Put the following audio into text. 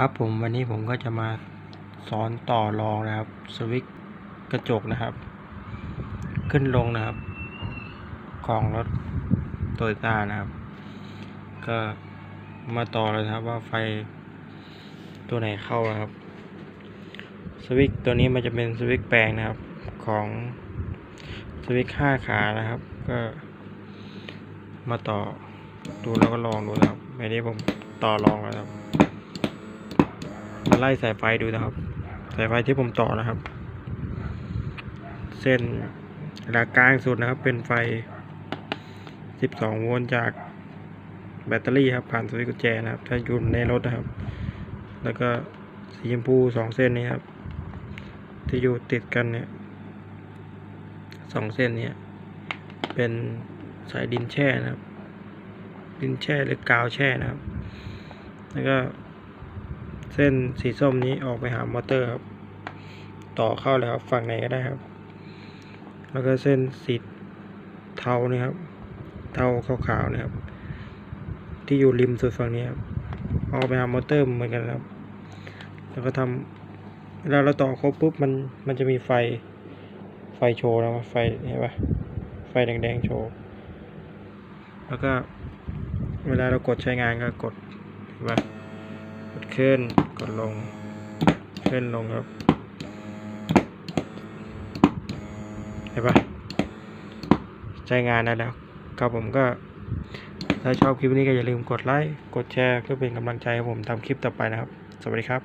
ครับผมวันนี้ผมก็จะมาสอนต่อรองนะครับสวิตช์กระจกนะครับ ขึ้นลงนะครับ ของรถโตโยต้านะครับ ก็มาต่อเลยนะครับว่าไฟตัวไหนเข้านะครับ สวิตช์ตัวนี้มันจะเป็นสวิตช์แปลงนะครับของสวิตช์ห้าขานะครับ ก็มาต่อดูแล้วก็ลองดูนะครับอันนี้ผมต่อลองแล้วครับ ไล่สายไฟดูนะครับ สายไฟที่ผมต่อนะครับ เส้นหลักลางสุดนะครับ เป็นไฟ 12 โวลต์จากแบตเตอรี่ครับ ผ่านสวิตช์กุญแจนะครับ ถ้าอยู่ในรถนะครับ แล้วก็สีชมพูสองเส้นนี้ครับ ที่อยู่ติดกันเนี่ยสองเส้นนี้เป็นสายดินแช่นะครับ ดินแช่หรือกาวแช่นะครับ แล้วก็ เส้นสีส้มนี้ออกไปหามอเตอร์ครับ ต่อเข้าเลยครับ ฝั่งไหนก็ได้ครับ แล้วก็เส้นสีเทานี่ครับ เทาขาวๆนี่ครับ ที่อยู่ริมสุดฝั่งนี้ครับออกไปหามอเตอร์เหมือนกันครับ แล้วก็ทำเวลาเราต่อครบปุ๊บมันมันจะมีไฟไฟโชว์นะไฟเห็นปะไฟแดงๆโชว์ แล้วก็เวลาเรากดใช้งานก็กดเห็นปะ ขึ้นกดลง ขึ้นลงครับเห็นปะใช้งานได้แล้วครับผมก็ถ้าชอบคลิปนี้ก็อย่าลืมกดไลค์ กดแชร์เพื่อเป็นกำลังใจให้ผมทำคลิปต่อไปนะครับ สวัสดีครับ